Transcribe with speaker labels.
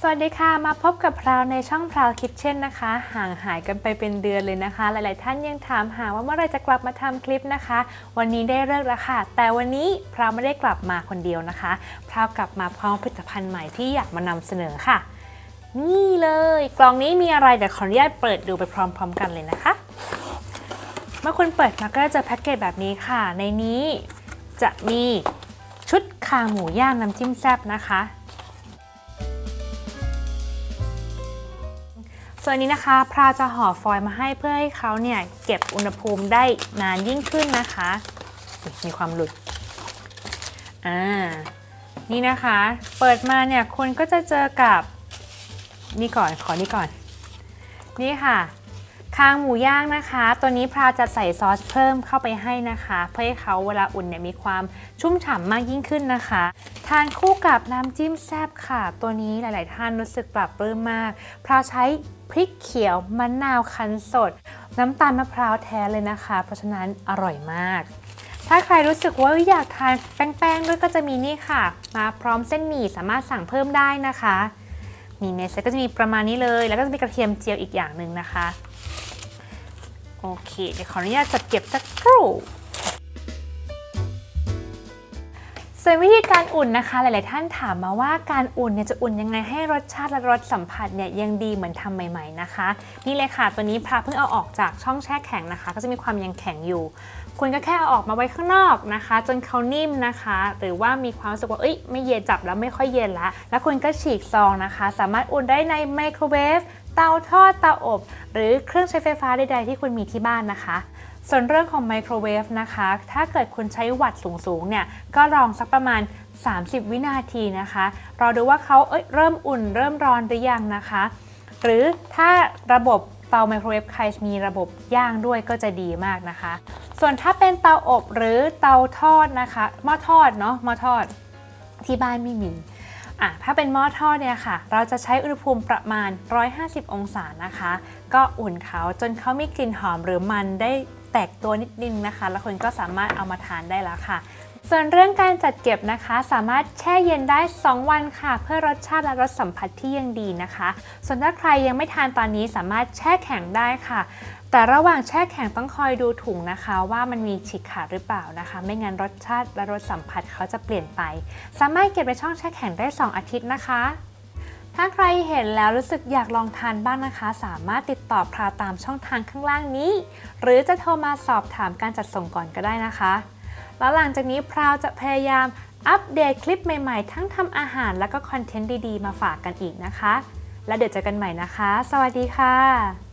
Speaker 1: สวัสดีค่ะ มาพบกับพราวในช่องพราวคิทเช่นนะคะ ห่างหายกันไปเป็นเดือนเลยนะคะ หลาย ๆ ท่านยังถามหาว่าเมื่อไรจะกลับมาทำคลิปนะคะ วันนี้ได้เลิกแล้วค่ะ แต่วันนี้พราวไม่ได้กลับมาคนเดียวนะคะพราวกลับมาพร้อมผลิตภัณฑ์ใหม่ที่อยากมานำเสนอค่ะ นี่เลยกล่องนี้มีอะไรเดี๋ยวขออนุญาตเปิดดูไปพร้อม ๆ กันเลยนะคะ เมื่อคุณเปิดมาก็จะแพ็กเกจแบบนี้ค่ะ ในนี้จะมีชุดคางหมูย่างน้ำจิ้มแซ่บนะคะ ส่วนนี้นะคะพราจะห่อฟอยล์มาให้เพื่อให้เขาเนี่ยเก็บอุณหภูมิได้นานยิ่งขึ้นนะคะ มีความหลุด อ่า นี่นะคะ เปิดมาเนี่ยคุณก็จะเจอกับ นี่ก่อน ขอนี่ก่อน นี่ค่ะ คางหมูย่างนะคะ ตัวนี้พราจะใส่ซอสเพิ่มเข้าไปให้นะคะ เพื่อให้เขาเวลาอุ่นเนี่ยมีความชุ่มฉ่ำมากยิ่งขึ้นนะคะ ทานคู่กับน้ำจิ้มแซบค่ะ ตัวนี้หลาย ๆ ท่านรู้สึกปรับปลื้มมาก พราวใช้พริกเขียวมะนาวคั้นสด น้ำตาลมะพร้าวแท้เลยนะคะ เพราะฉะนั้นอร่อยมาก ถ้าใครรู้สึกว่าอยากทานแป้งๆด้วยก็จะมีนี่ค่ะ มาพร้อมเส้นหมี่สามารถสั่งเพิ่มได้นะคะนี่ในเซตก็จะมีประมาณนี้เลย แล้วก็จะมีกระเทียมเจียวอีกอย่างหนึ่งนะคะ โอเค เดี๋ยวขออนุญาตจัดเก็บสักครู่ ส่วนวิธีการอุ่นนะคะ หลาย ๆ ท่านถามมาว่าการอุ่นเนี่ยจะอุ่นยังไงให้รสชาติและรสสัมผัสเนี่ยยังดีเหมือนทำใหม่ ๆ นะคะ นี่เลยค่ะตัวนี้พระเพิ่งเอาออกจากช่องแช่แข็งนะคะ ก็จะมีความยังแข็งอยู่ คุณก็แค่เอาออกมาไว้ข้างนอกนะคะ จนเขานิ่มนะคะ หรือว่ามีความรู้สึกว่าเอ้ยไม่เย็นจับแล้วไม่ค่อยเย็นละแล้วคุณก็ฉีกซองนะคะ สามารถอุ่นได้ในไมโครเวฟเตาทอดเตาอบ หรือเครื่องใช้ไฟฟ้าใด ๆ ที่คุณมีที่บ้านนะคะ ส่วนเรื่องของไมโครเวฟนะคะ ถ้าเกิดคุณใช้วัตต์สูงๆเนี่ย ก็ลองสักประมาณ 30 วินาทีนะคะ รอดูว่าเขาเอ้ยเริ่มอุ่นเริ่มร้อนหรือยังนะคะ หรือถ้าระบบเตาไมโครเวฟใครมีระบบย่างด้วยก็จะดีมากนะคะ ส่วนถ้าเป็นเตาอบหรือเตาทอดนะคะ หม้อทอดเนาะ หม้อทอดที่บ้านไม่มีอะถ้าเป็นหม้อทอดเนี่ยค่ะ เราจะใช้อุณหภูมิประมาณ 150 องศานะคะ ก็อุ่นเขาจนเขามีกลิ่นหอมหรือมันได้ แตกตัวนิดนึงนะคะ แล้วคุณก็สามารถเอามาทานได้แล้วค่ะ ส่วนเรื่องการจัดเก็บนะคะ สามารถแช่เย็นได้ 2 วันค่ะ เพื่อรสชาติและรสสัมผัสที่ยังดีนะคะ ส่วนถ้าใครยังไม่ทานตอนนี้สามารถแช่แข็งได้ค่ะแต่ระหว่างแช่แข็งต้องคอยดูถุงนะคะ ว่ามันมีฉีกขาดหรือเปล่านะคะ ไม่งั้นรสชาติและรสสัมผัสเขาจะเปลี่ยนไป สามารถเก็บในช่องแช่แข็งได้ 2 อาทิตย์นะคะ ถ้าใครเห็นแล้วรู้สึกอยากลองทานบ้างนะคะ สามารถติดต่อพราวตามช่องทางข้างล่างนี้ หรือจะโทรมาสอบถามการจัดส่งก่อนก็ได้นะคะ แล้วหลังจากนี้พราวจะพยายามอัปเดตคลิปใหม่ๆ ทั้งทำอาหารแล้วก็คอนเทนต์ดีๆ มาฝากกันอีกนะคะ แล้วเดี๋ยวเจอกันใหม่นะคะ สวัสดีค่ะ